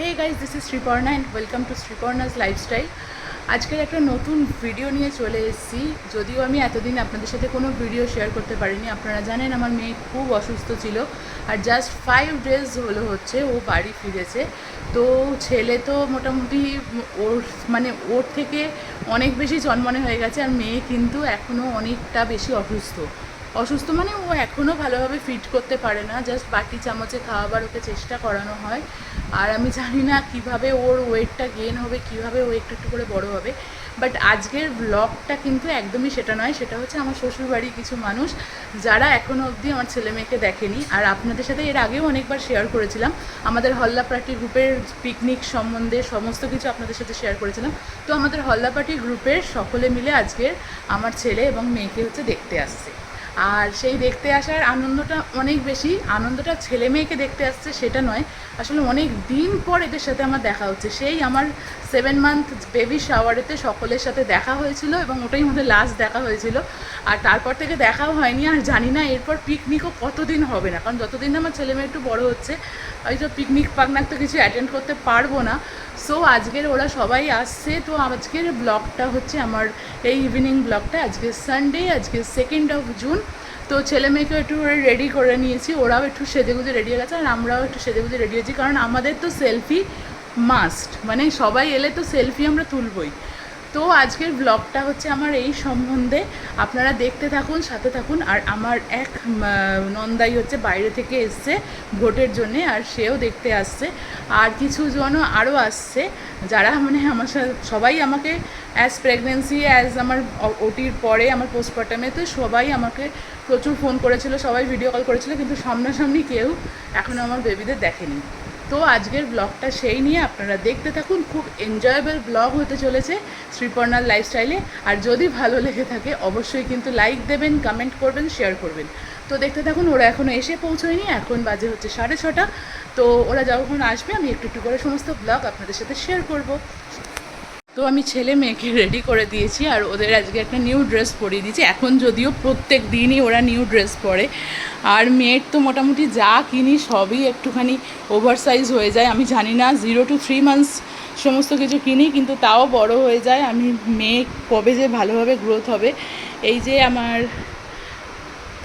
Hey guys this is Sriparna and welcome to Sriparna's lifestyle আজকের একটা নতুন video নিয়ে চলে এসেছি। যদিও আমি এতদিন আপনাদের সাথে কোনো ভিডিও শেয়ার করতে পারিনি, আপনারা জানেন আমার মেয়ে খুব অসুস্থ ছিল আর জাস্ট ফাইভ ডেজ হলো হচ্ছে ও বাড়ি ফিরেছে। তো ছেলে তো মোটামুটি ওর মানে ওর থেকে অনেক বেশি জন্মনে হয়ে গেছে আর মেয়ে কিন্তু এখনও অনেকটা বেশি অসুস্থ। অসুস্থ মানে ও এখনও ভালোভাবে ফিট করতে পারে না জাস্ট বাটি চামচে খাওয়াবার ওকে চেষ্টা করানো হয়। আর আমি জানি না কীভাবে ওর ওয়েটটা গেন হবে, কীভাবে ও একটু একটু করে বড় হবে। বাট আজকের ব্লগটা কিন্তু একদমই সেটা নয়, সেটা হচ্ছে আমার শ্বশুরবাড়ির কিছু মানুষ যারা এখনও অবধি আমার ছেলে মেয়েকে দেখেনি। আর আপনাদের সাথে এর আগেও অনেকবার শেয়ার করেছিলাম। আমাদের হল্লা পার্টি গ্রুপের পিকনিক সম্বন্ধে সমস্ত কিছু আপনাদের সাথে শেয়ার করেছিলাম। তো আমাদের হল্লা পার্টি গ্রুপের সকলে মিলে আজকের আমার ছেলে এবং মেয়েকে হচ্ছে দেখতে আসছে। আর সেই দেখতে আসার আনন্দটা অনেক বেশি। আনন্দটা ছেলে মেয়েকে দেখতে আসছে সেটা নয়। আসলে অনেক দিন পর এদের সাথে আমার দেখা হচ্ছে। সেই আমার সেভেন মান্থ বেবি শাওয়ারেতে সকলের সাথে দেখা হয়েছিল এবং ওটাই আমাদের লাস্ট দেখা হয়েছিল। আর তারপর থেকে দেখাও হয়নি, আর জানি না এরপর পিকনিকও কতদিন হবে না। কারণ যতদিন আমার ছেলে মেয়ে একটু বড় হচ্ছে, ওই তো পিকনিক পাকনাক তো কিছু অ্যাটেন্ড করতে পারব না। সো আজকের ওরা সবাই আসছে। তো আজকের ব্লগটা হচ্ছে আমার, এই ইভিনিং ব্লগটা আজকে সানডে আজকে সেকেন্ড অফ জুন তো ছেলে মেয়েকে একটু রেডি করে নিয়েছি। ওরাও একটু সেজেগুজে রেডি হয়ে গেছে, আর আমরাও একটু সেজেগুজে রেডি হয়েছি। কারণ আমাদের তো সেলফি মাস্ট। মানে সবাই এলে তো সেলফি আমরা তুলবই। তো আজকের ব্লগটা হচ্ছে আমার এই সম্বন্ধে। আপনারা দেখতে থাকুন, সাথে থাকুন। আর আমার এক নন্দাই হচ্ছে বাইরে থেকে এসছে ভোটের জন্যে, আর সেও দেখতে আসছে। আর কিছু জন আরও আসছে, যারা মানে আমার সাথে, সবাই আমাকে অ্যাজ প্রেগনেন্সি অ্যাজ আমার ওটির পরে, আমার পোস্টমর্টমে তো সবাই আমাকে প্রচুর ফোন করেছিল, সবাই ভিডিও কল করেছিল, কিন্তু সামনাসামনি কেউ এখনও আমার বেবিদের দেখেনি। তো আজকের ব্লগটা সেই নিয়ে আপনারা দেখতে থাকুন। খুব এনজয়েবল ব্লগ হতে চলেছে শ্রীপর্ণার লাইফস্টাইলে আর যদি ভালো লেগে থাকে, অবশ্যই কিন্তু লাইক দেবেন কমেন্ট করবেন শেয়ার করবেন। তো দেখতে থাকুন, ওরা এখনও এসে পৌঁছয়নি। এখন বাজে হচ্ছে সাড়ে ছটা। তো ওরা যখন আসবে, আমি একটু একটু করে সমস্ত ব্লগ আপনাদের সাথে শেয়ার করব। তো আমি ছেলে মেয়েকে রেডি করে দিয়েছি আর ওদের আজকে একটা নিউ ড্রেস পরিয়ে দিয়েছি। এখন যদিও প্রত্যেক দিনই ওরা নিউ ড্রেস পরে। আর মেয়ের তো মোটামুটি যা কিনি সবই একটুখানি ওভার সাইজ হয়ে যায়। আমি জানি না জিরো টু থ্রি মান্থস সমস্ত কিছু কিনি, কিন্তু তাও বড় হয়ে যায়। আমি মেয়ে কবে যে ভালোভাবে গ্রোথ হবে। এই যে আমার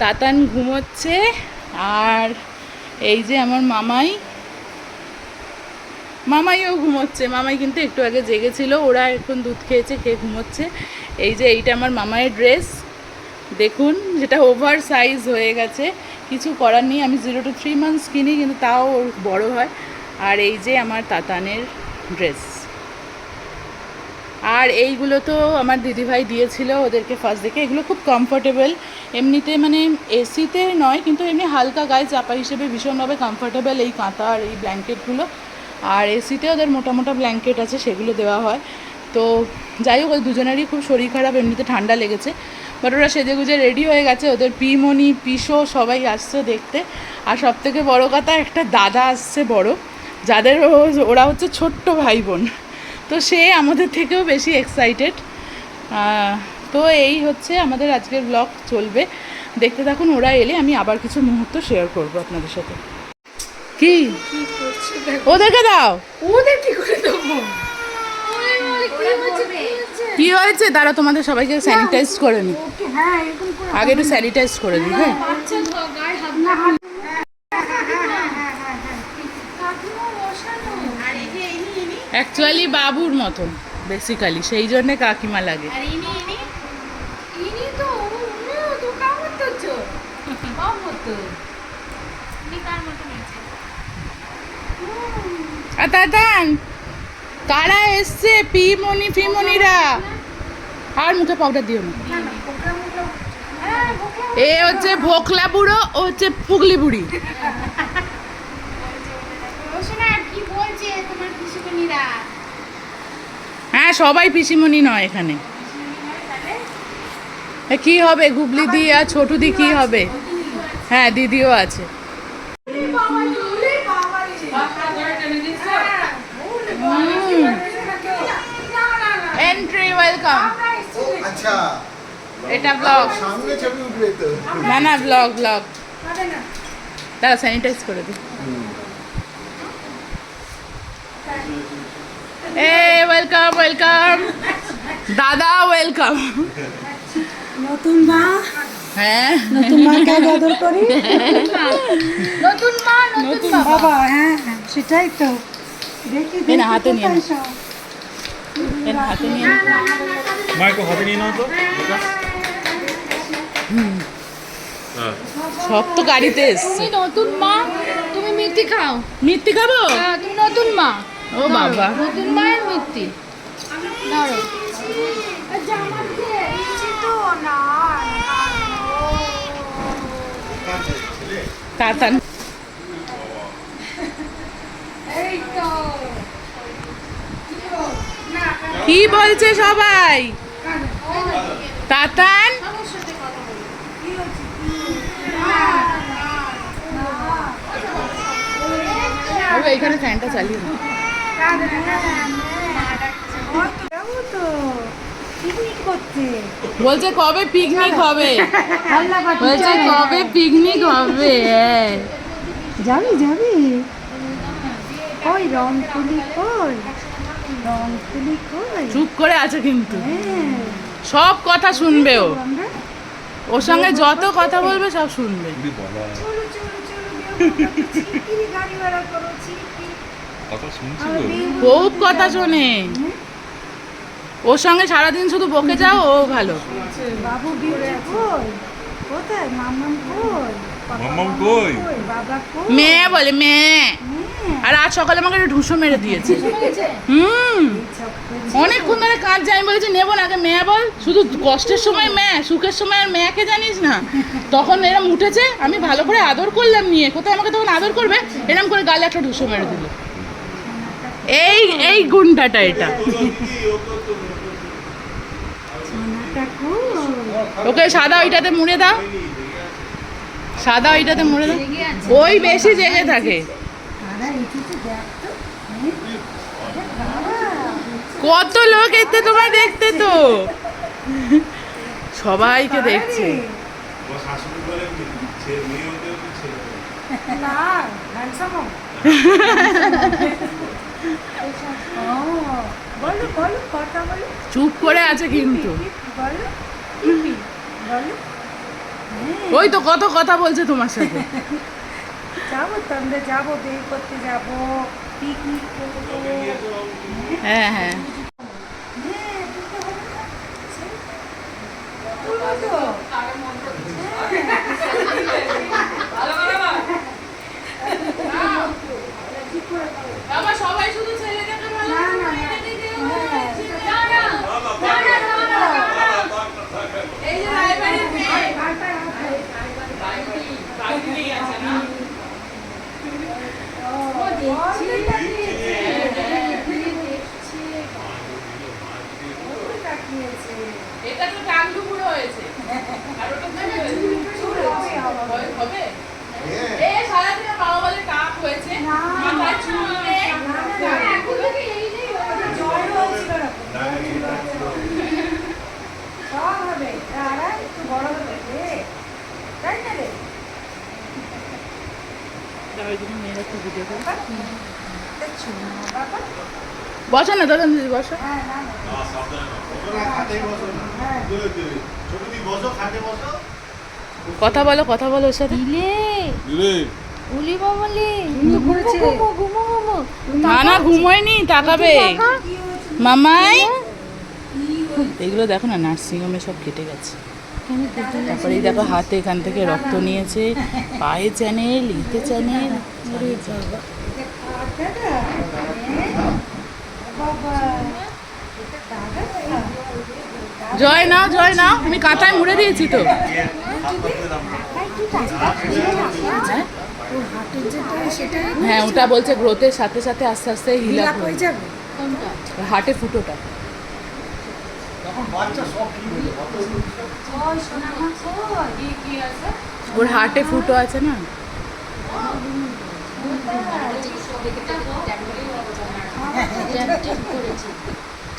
তাতান ঘুমোচ্ছে আর এই যে আমার মামাই মামাইও ঘুমোচ্ছে, মামাই কিন্তু একটু আগে জেগেছিল, ওরা এখন দুধ খেয়েছে, খেয়ে ঘুমোচ্ছে। এই যে এইটা আমার মামায়ের ড্রেস, দেখুন যেটা ওভার সাইজ হয়ে গেছে। কিছু করার নেই, আমি জিরো টু থ্রি মান্থস কিনি, কিন্তু তাও বড় হয়। আর এই যে আমার তাতানের ড্রেস। আর এইগুলো তো আমার দিদিভাই দিয়েছিল ওদেরকে ফার্স্ট দেখে। এগুলো খুব কমফোর্টেবল এমনিতে মানে এসিতে নয়, কিন্তু এমনি হালকা গায়ে চাপা হিসেবে ভীষণভাবে কমফোর্টেবল এই কাঁথা আর এই ব্ল্যাঙ্কেটগুলো আর এসিতে ওদের মোটা মোটা ব্ল্যাঙ্কেট আছে, সেগুলো দেওয়া হয়। তো যাই হোক, ওই দুজনেরই খুব শরীর খারাপ, এমনিতে ঠান্ডা লেগেছে। বাট ওরা সেজে গুজে রেডি হয়ে গেছে, ওদের পিমনি, পিসো সবাই আসছে দেখতে। আর সব থেকে বড়ো কথা, একটা দাদা আসছে বড়, যাদের ওরা হচ্ছে ছোট্ট ভাই বোন তো সে আমাদের থেকেও বেশি এক্সাইটেড তো এই হচ্ছে আমাদের আজকের ব্লগ চলবে। দেখতে থাকুন, ওরা এলে আমি আবার কিছু মুহূর্ত শেয়ার করব আপনাদের সাথে। কি? ওদেরকে দাও। ওদের কি করে দেবো কি হয়েছে তারা তোমাদের সবাইকে স্যানিটাইজ করে নি। হ্যাঁ আগে একটু স্যানিটাইজ করে দিই হ্যাঁ? অ্যাকচুয়ালি বাবুর মতন বেসিক্যালি সেই জন্যে কাকিমা লাগে। আর ইনি ইনি ইনি তো দাদান, কারা এসছে? পিমনি, ফিমনিরা। আর মুখে পাউডার দিও না। এ হচ্ছে ভোকলা বুড়ো, ও হচ্ছে ফুগলি বুড়ি। হ্যাঁ সবাই পিসিমণি নয় এখানে। কি হবে? গুবলি দি আর ছোটু দি কি হবে? হ্যাঁ দিদিও আছে বাবা ওরে বাবা এন্ট্রি ওয়েলকাম আচ্ছা। এটা ব্লগ সামনে ছবি উঠবে তো। না না ব্লগ ব্লগ দাঁড়া স্যানিটাইজ করে দিই। এ ওয়েলকাম ওয়েলকাম দাদা ওয়েলকাম নতুন মা? হ্যাঁ। নতুন মাকে আদর করি? নতুন মা নতুন বাবা। হ্যাঁ হ্যাঁ, সেটাই তো। দেখি না, দেখি হাতে নিয়ে। এর হাতে নিয়ে। মাইকো হাতে নিয়ে নাও তো। হ্যাঁ। সব তো গাড়িতে এসছে। নতুন মা তুমি মিথ্যি খাও। মিথ্যি খাব? হ্যাঁ, তুমি নতুন মা। ও বাবা। নতুন মায়ের মিথ্যি। নাও তাতান এই তো। কি বলছে সবাই? তাতান? এখানে ফ্যানটা চালিয়ে বলছে কবে পিকনিক হবে? বলছে কবে পিকনিক হবে। যাবি যাবি। তুলি কই? চুপ করে আছে কিন্তু। হ্যাঁ। সব কথা শুনবে ও। ওর সঙ্গে যত কথা বলবে সব শুনবে। বলা চলো চলো চলো বেরোবো, ছিকিরি গাড়ি ভাড়া করো ছিকিরি কথা শুনছি? আমরা তো বেরোবো। খুব কথা শোনে। ওর সঙ্গে সারাদিন শুধু বকে যাও ও ভালো। বাবু কোথায়? মাম্মাম কই? পাপা মাম্মাম কই? বাবা মেয়ে বলে মেয়ে। হ্যাঁ আর আজ সকালে আমাকে একটা ঢুসো মেরে দিয়েছে। হুম। অনেকক্ষণ ধরে কাজ যাই আমি বলেছি নেব না আগে মেয়ে বল। শুধু কষ্টের সময় মেয়ে সুখের সময় আর মেয়েকে জানিস না। তখন এরম উঠেছে আমি ভালো করে আদর করলাম নিয়ে। কোথায় আমাকে তখন আদর করবে? এরম করে গালে একটা ঢুসো মেরে দিল। এই এই গুণটাটা এটা। ওকে সাদা ওইটাতে মুড়ে দাও। সাদা ওইটাতে মুড়ে দাও। ওই বেশি জেগে থাকে। কত লোক এতে তোমায় দেখতে তো। সবাইকে দেখছে। না হ্যান্ডসাম ও বলো বলো কথা বলো। চুপ করে আছে কিন্তু। বলো ইপি বলো। ওই তো কত কথা বলছে তোমার সাথে। যাব তো আমরা যাব বের করতে যাব পিকনিক করব হ্যাঁ হ্যাঁ হ্যাঁ তুলতে হবে না? তুলবো তো বাবা সবাই শুধু ছেলেটাকে ভালো না না না এই যে রায়বাড়ির মেয়ে এটা তো টাকলু বুড়ো হয়েছে আর ওটা বুড়ো হয়েছে হয়- হবে এ সারাদিনে বাবা বলে টাক হয়েছে মাথায় চুল নেই সব হবে তারা একটু বড় হবে রে তাই না রে বসো না দাদা দিদি বসো হ্যাঁ কথা বলো কথা বলো ওর সাথে। দিলে। উলি মামলি না না ঘুমোয়নি তাকাবে। মামাই। এগুলো দেখো না নার্সিংহোমে সব কেটে গেছে। তারপরে দেখো হাতে এখান থেকে রক্ত নিয়েছে। পায়ে চ্যানেল ইতে চ্যানেল। বাবা। দাদা জয় না জয় না আমি কাঁথায় মুড়ে দিয়েছি তো হ্যাঁ ওটা বলছে গ্রোথের সাথে সাথে আস্তে আস্তে হিলা হিলাপ হয়ে যাবে হাটে ফুটোটা ওর হাটে ফুটো আছে না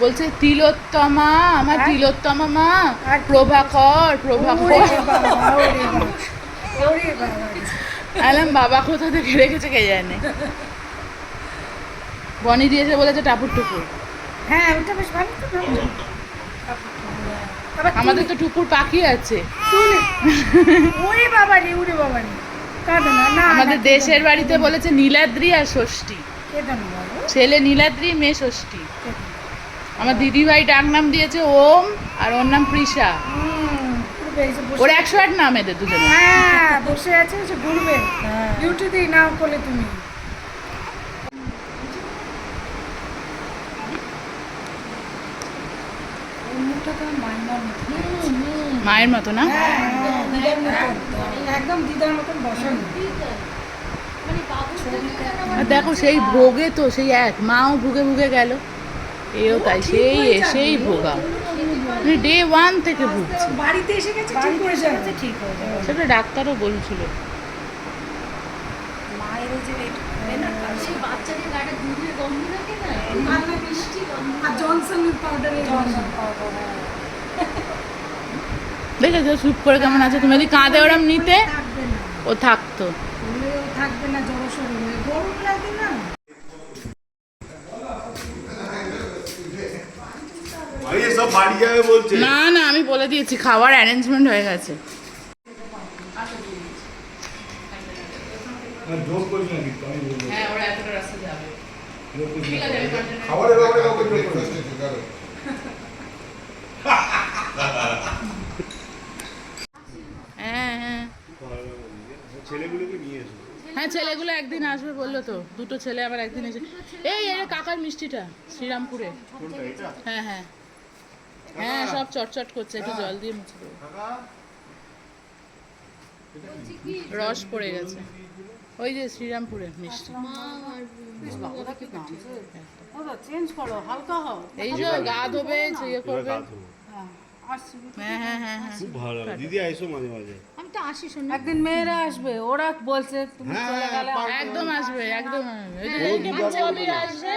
বলছে তিলোত্তমা আমার তিলোত্তমা মা প্রভাকর প্রভাকর। আলাম বাবা কোথা থেকে রেখেছে কে জানে? বনি দিয়েছে বলেছে টাপুর টুপুর। হ্যাঁ ওটা বেশ ভালো তো আমাদের তো টুকুর পাখি আছে। ওরে বাবা রে ওরে বাবা রে। আমাদের দেশের বাড়িতে বলেছে নীলাদ্রি আর ষষ্ঠী। ছেলে নীলাদ্রি মেয়ে ষষ্ঠী। আমার দিদি ভাই ডাক নাম দিয়েছে ওম আর ওর নাম বসে- ওর একশো আট নাম এদের দুজনে হ্যাঁ বসে আছে যে ঘুরবে। ইউটিউবেই নাও করলে তুমি। মায়ের মতো না? হ্যাঁ, দিদার মতন। একদম দিদার মতন বসানো। মানে দেখো সেই ভোগে তো সেই এক মাও ভুগে ভুগে গেল। এও তাই সেই এসেই ভোগা ডে ওয়ান থেকে ভুগছে বাড়িতে এসে গেছে ঠিক হয়ে যাবে। ঠিক হয়ে যাবে। সেটা ডাক্তারও বলছিল। মায়ের ওই যে বাচ্চাদের গাটা দুধের গন্ধ থাকে না? ভালো মিষ্টি আর জনসন পাউডারের জনসন পাউডার দেখেছ চুপ করে কেমন আছে। তুমি যদি কাঁদে ওরম নিতে ও থাকতো। থাকবে না জড়ো সড়ো গরম লাগে না ভাই এ সব বাড়ি যাবে বলছে। না না আমি বলে দিয়েছি খাওয়ার অ্যারেঞ্জমেন্ট হয়ে গেছে। হ্যাঁ continue খাবারের ব্যাপারে কাউকে জোর করিস হ্যাঁ হ্যাঁ। হ্যাঁ ছেলেগুলো একদিন আসবে বলল তো। দুটো ছেলে আবার একদিন এসে এই এই কাকার মিষ্টিটা শ্রীরামপুরে। হ্যাঁ হ্যাঁ। হ্যাঁ সব চটচট করছে একটু জল দিয়ে মুছে দেবো। রস পড়ে গেছে। ওই যে শ্রীরামপুরে মিষ্টি। চেঞ্জ করো হালকা হও এই যে গা ধোবে ইয়ে করবে। হ্যাঁ হ্যাঁ হ্যাঁ হ্যাঁ খুব ভালো দিদি আইসো মাঝে মাঝে। আমি তো আসি শোন। একদিন মেয়েরা আসবে ওরা বলছে তুমি হ্যাঁ, চলে গেলে একদম আসবে একদম আসবে। এই যে আসবে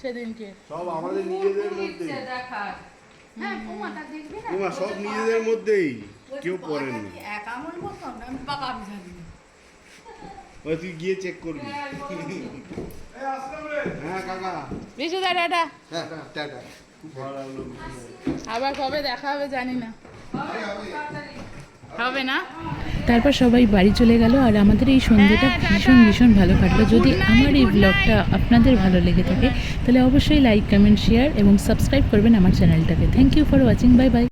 সেদিনকে। সব আমাদের নিজেদের মধ্যে। হ্যাঁ ওমাটা তোমার সব নিজেদের মধ্যেই কেউ পড়েনি। না। ওই তুই গিয়ে চেক করবি। হ্যাঁ কাকা। বিশু দা টাটা হ্যাঁ টাটা। আবার কবে দেখা হবে জানি না। হবে না? তারপর সবাই বাড়ি চলে গেল আর আমাদের এই সন্ধ্যেটা ভীষণ ভীষণ ভালো কাটলো। যদি আমার এই ব্লগটা আপনাদের ভালো লেগে থাকে তাহলে অবশ্যই লাইক কমেন্ট শেয়ার এবং সাবস্ক্রাইব করবেন আমার চ্যানেলটাকে thank you for watching bye bye